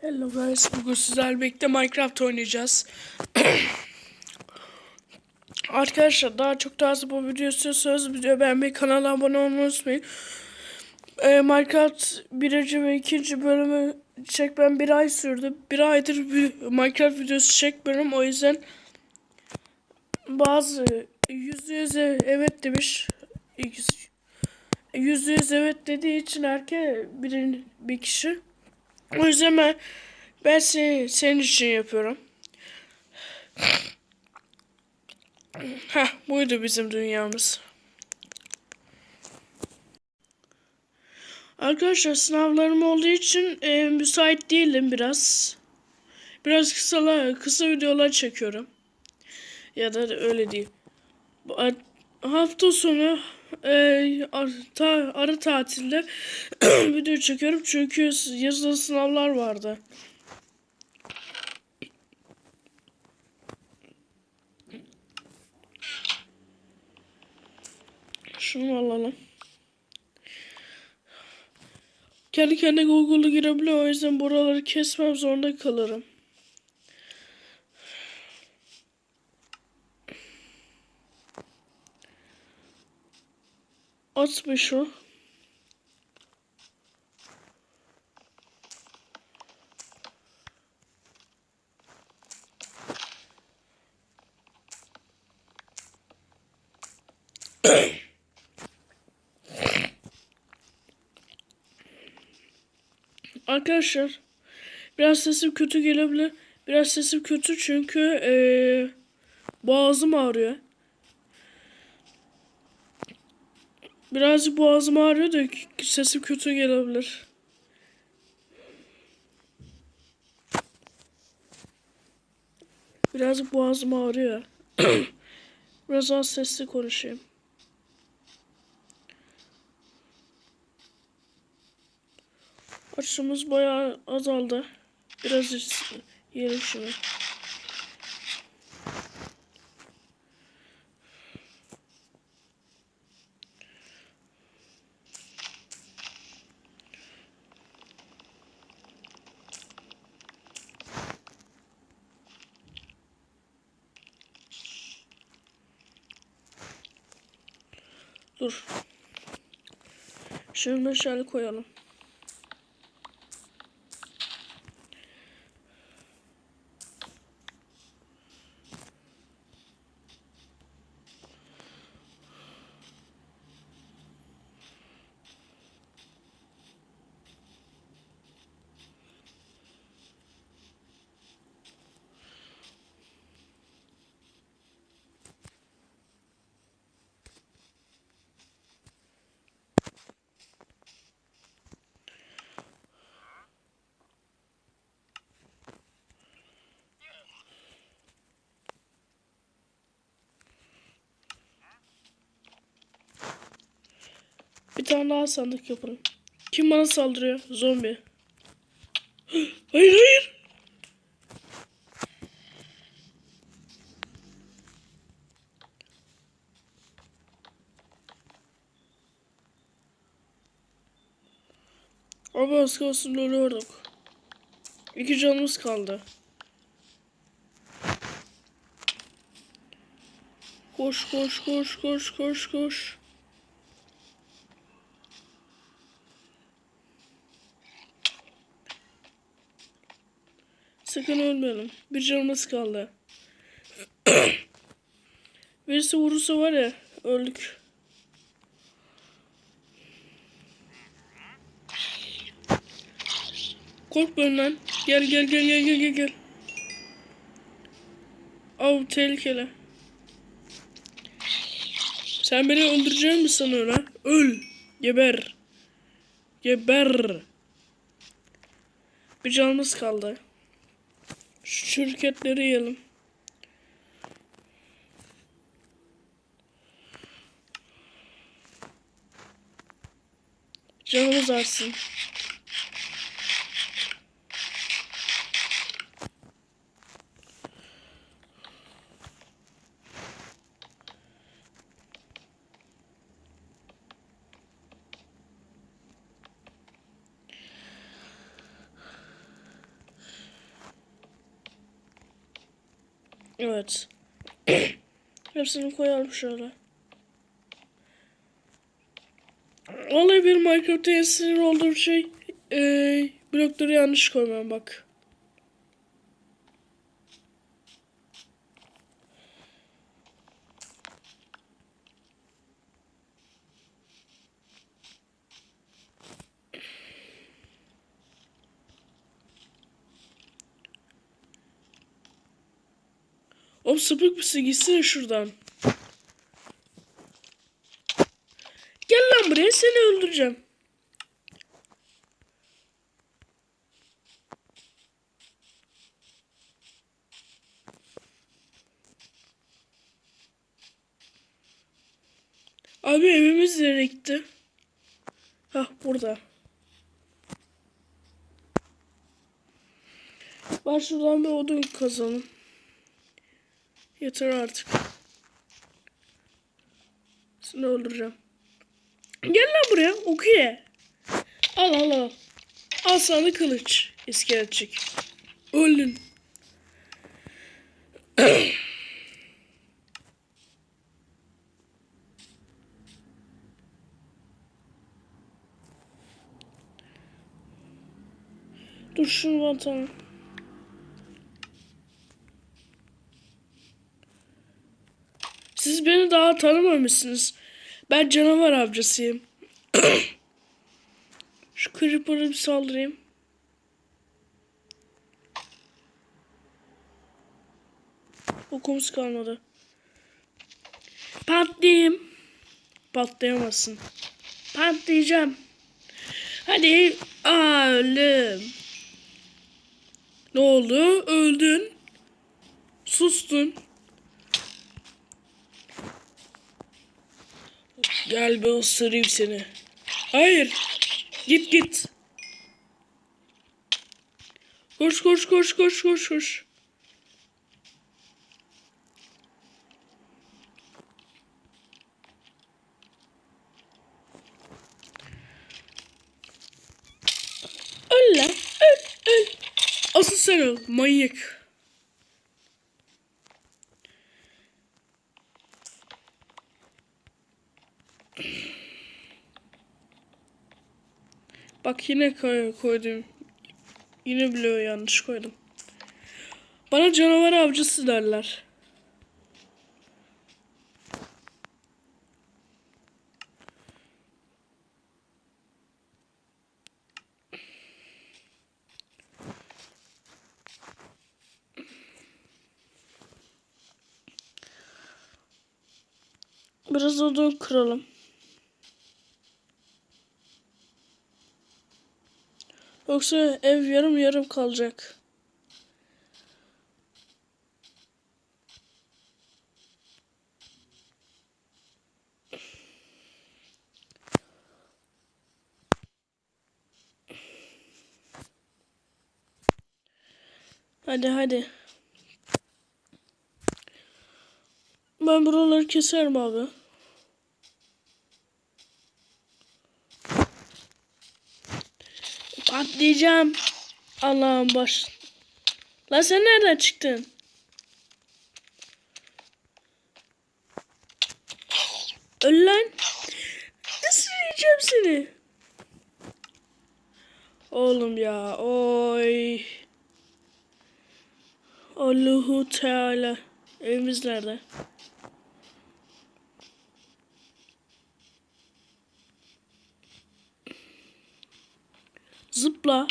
Hello guys, bugün sizlerle birlikte Minecraft oynayacağız. Arkadaşlar daha çok tarzı bu video istiyorsanız video beğenmeyi, kanala abone olmayı unutmayın. Ee, Minecraft birinci ve ikinci bölümü çekmem bir ay sürdü. Bir aydır Minecraft videosu çekmiyorum o yüzden bazı yüzde yüz evet demiş. Yüzde yüz evet dediği için erkek bir, bir kişi. O yüzden ben, ben seni, senin için yapıyorum. Heh, buydu bizim dünyamız. Arkadaşlar sınavlarım olduğu için e, müsait değilim biraz. Biraz kısa, kısa videolar çekiyorum. Ya da öyle değil. Hafta sonu e, ta, ara tatilde video çekiyorum çünkü yazılı sınavlar vardı. Şunu alalım. Kendi kendine Google'a girebiliyor o yüzden buraları kesmem zorunda kalırım. Atmış o. Arkadaşlar biraz sesim kötü gelebilir. Biraz sesim kötü çünkü eee boğazım ağrıyor. Birazcık boğazım ağrıyor da sesim kötü gelebilir. Birazcık boğazım ağrıyor. Biraz az sesli konuşayım. Açımız bayağı azaldı. Biraz yiyelim şunu. Dur. Şunu meşale koyalım. Tane daha sandık yapalım. Kim bana saldırıyor? Zombi. Hayır hayır. Abi az kalsın ölüyorduk. İki canımız kaldı. Koş koş koş koş koş koş. Sakın ölmeyelim. Bir canımız kaldı. Birisi vurursa var ya öldük. Korkmayın lan. Gel gel gel gel gel gel gel. Av tehlikeli. Sen beni öldüreceğini mi sanıyorsun lan? Öl. Geber. Geber. Bir canımız kaldı. Şu şirketleri yiyelim. Canımız artsın. Evet. Hepsini koyalım şöyle. Vallahi bir Minecraft'ta en sinir olduğum şey eee blokları yanlış koymam bak. Sapık mısın? Gitsene şuradan. Gel lan buraya seni öldüreceğim. Abi evimiz nereye gitti? Hah burada. Ben şuradan bir odun kazalım. Yeter artık. Seni öldüreceğim. Gel lan buraya. Oku ye. Al al al. Al sana kılıç. İskeletçik. Öldün. Dur şunu ben Siz beni daha tanımamışsınız. Ben canavar avcısıyım. Şu creeper'a bir saldırayım. Okumuz kalmadı. Patlayayım. Patlayamazsın. Patlayacağım. Hadi. Aa, öldüm. Ne oldu? Öldün. Sustun. Gel bir ısırayım seni. Hayır. Git git. Koş koş koş koş koş koş. Öl lan. Öl. Asıl sen öl. Manyak. Bak yine koy- koydum. Yine bile yanlış koydum. Bana canavar avcısı derler. Biraz odun kıralım. Yoksa ev yarım yarım kalacak. Hadi hadi. Ben buraları keserim abi. Patlayacağım. Allah'ım baş. Lan sen nereden çıktın? Öl lan. Yiyeceğim seni? Oğlum ya. Oy. Allahu Teala. Evimiz nerede? Zıpla.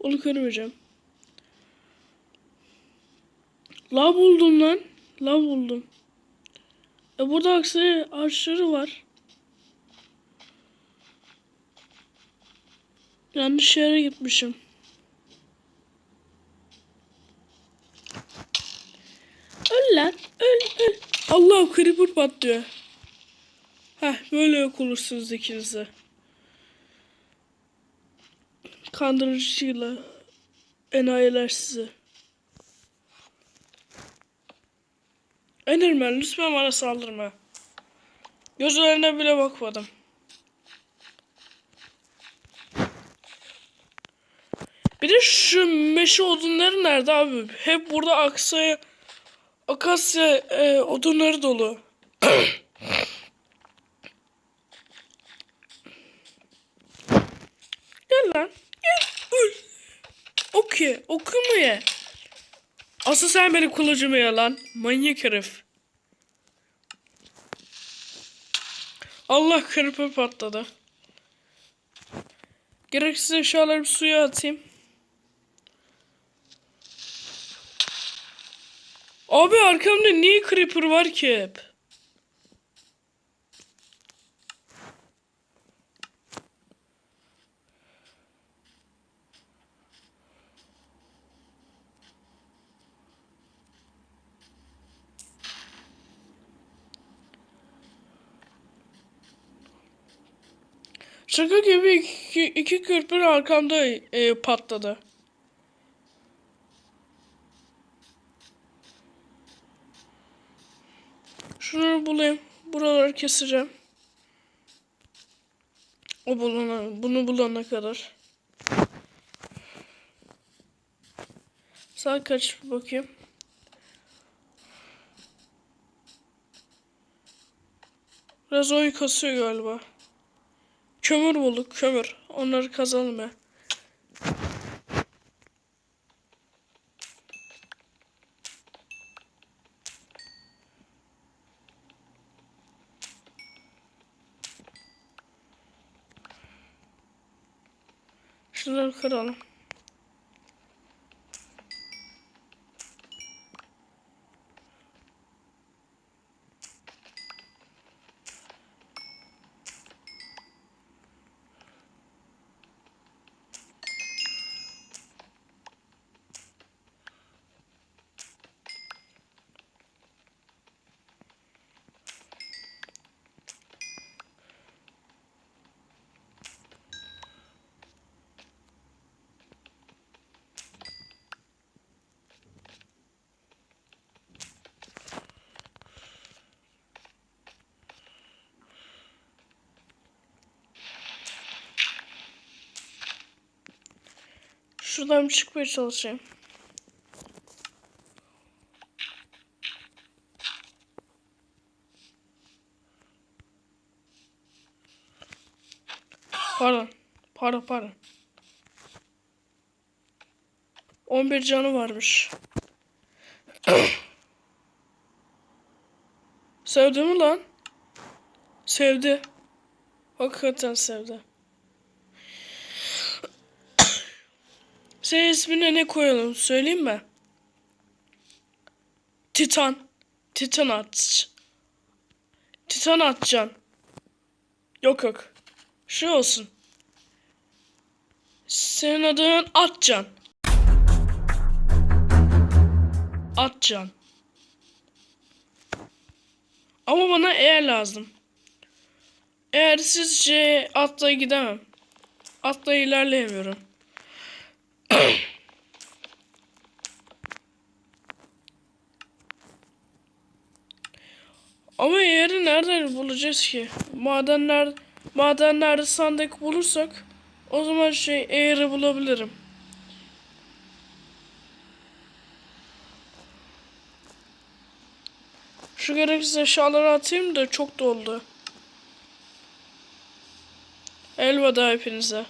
Onu kırmayacağım. Lav buldum lan. Lav buldum. E burada aksi ağaçları var. Yanlış yere gitmişim. Öl lan. Öl öl. Allah creeper patlıyor. Heh böyle yok olursunuz ikiniz de. Kandırıcıyla Enayiler sizi. Enderman lütfen bana saldırma. Gözlerine bile bakmadım. Bir de şu meşe odunları nerede abi? Hep burada aksaya, akasya e, odunları dolu. Gel lan. Gel. Okey. Oku mu ye? Asıl sen benim kılıcımı ye lan. Manyak herif. Allah kırpı patladı. Gereksiz eşyaları suya atayım. Abi arkamda niye creeper var ki hep? Şaka gibi iki, iki creeper arkamda e, patladı. Şunu bulayım. Buraları keseceğim. O bulana, bunu bulana kadar. Saat kaç bakayım. Biraz oyun kasıyor galiba. Kömür bulduk, kömür. Onları kazalım ya. Şunları kıralım. Şuradan çıkmaya çalışayım. Pardon. Pardon pardon. 11 canı varmış. Sevdi mi lan? Sevdi. Hakikaten sevdi. Senin ismine ne koyalım söyleyeyim mi? Titan. Titan at. Titan atacaksın. Yok yok. Şu olsun. Senin adın Atcan. Atcan. Ama bana eğer lazım. Eğer sizce atla gidemem. Atla ilerleyemiyorum. Ama yeri nereden bulacağız ki? Madenler madenlerde sandık bulursak o zaman şey eğri bulabilirim. Şu gereksiz eşyaları atayım da çok doldu. Elveda hepinize.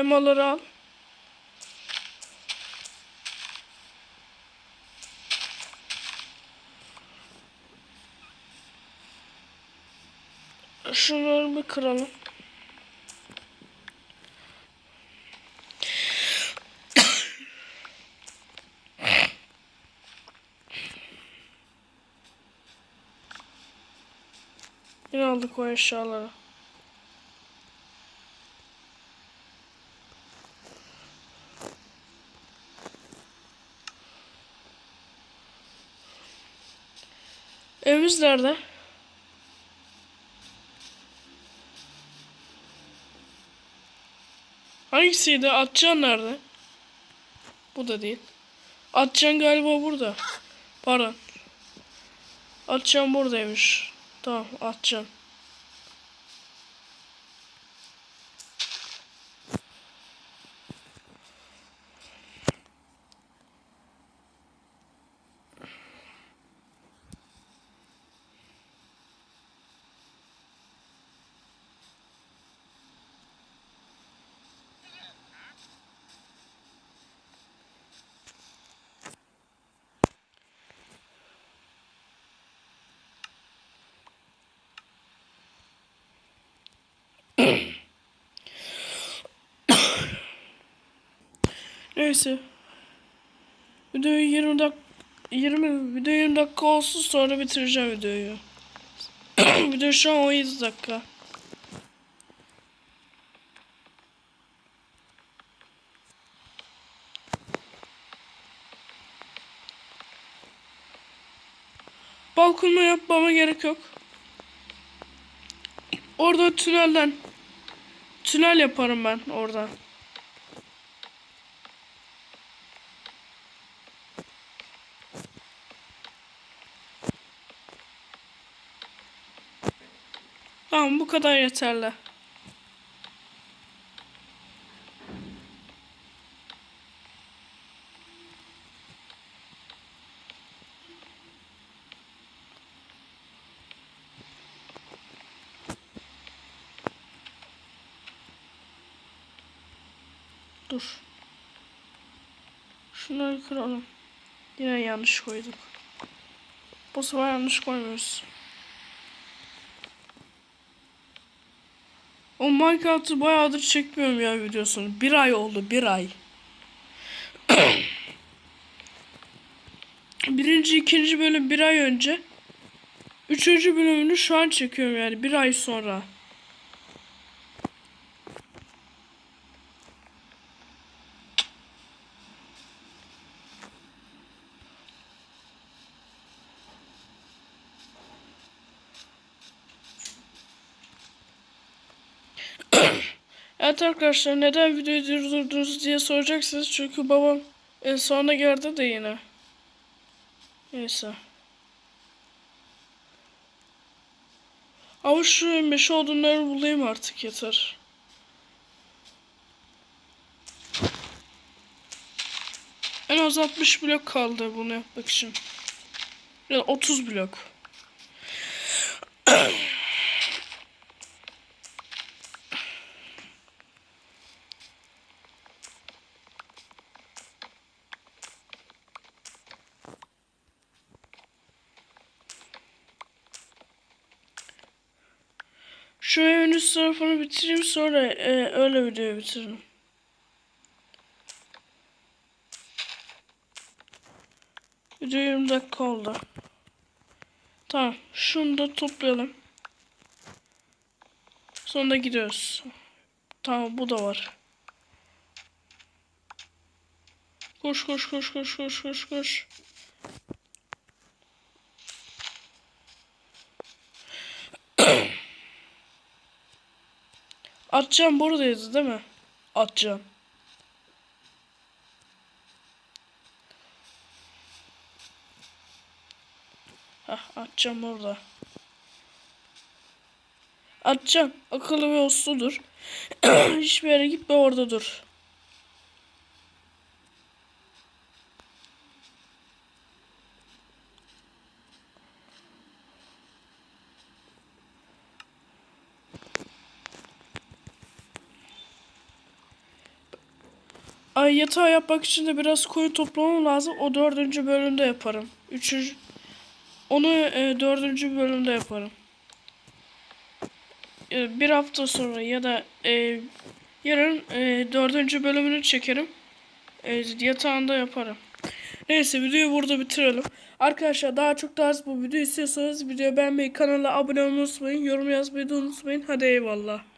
Elmaları al. Şunları bir kıralım. Yine aldık o eşyaları. Evimiz nerede? Hangisiydi? Atcan nerede? Bu da değil. Atcan galiba burada. Pardon. Atcan buradaymış. Tamam Atcan. Neyse. Videoyu 20 dak 20 video 20 dakika olsun sonra bitireceğim videoyu. Video şu an 17 dakika. Balkonuma yapmama gerek yok. Orada tünelden tünel yaparım ben oradan. Tamam bu kadar yeterli. Dur. Şunları kıralım. Yine yanlış koyduk. Bu sefer yanlış koymuyoruz. O Minecraft'ı bayağıdır çekmiyorum ya videosunu. Bir ay oldu bir ay. Birinci, ikinci bölüm bir ay önce. Üçüncü bölümünü şu an çekiyorum yani bir ay sonra. Evet arkadaşlar neden videoyu durdurdunuz diye soracaksınız. Çünkü babam en sonuna geldi de yine. Neyse. Ama şu meşe odunları bulayım artık yeter. En az 60 blok kaldı bunu yapmak için. Yani 30 blok. Üst tarafını bitireyim sonra e, öyle videoyu bitiririm. Video 20 dakika oldu. Tamam. Şunu da toplayalım. Sonra gidiyoruz. Tamam bu da var. Koş koş koş koş koş koş koş. Atcan buradaydı değil mi? Atcan. Hah Atcan burada. Atcan akıllı ve usludur. Hiçbir yere gitme orada dur. Ay yatağı yapmak için de biraz koyun toplamam lazım. O dördüncü bölümde yaparım. Üçüncü... Onu e, dördüncü bölümde yaparım. E, bir hafta sonra ya da e, yarın e, dördüncü bölümünü çekerim. E, yatağında yaparım. Neyse videoyu burada bitirelim. Arkadaşlar daha çok daha az bu video istiyorsanız videoyu beğenmeyi, kanala abone olmayı unutmayın. Yorum yazmayı da unutmayın. Hadi eyvallah.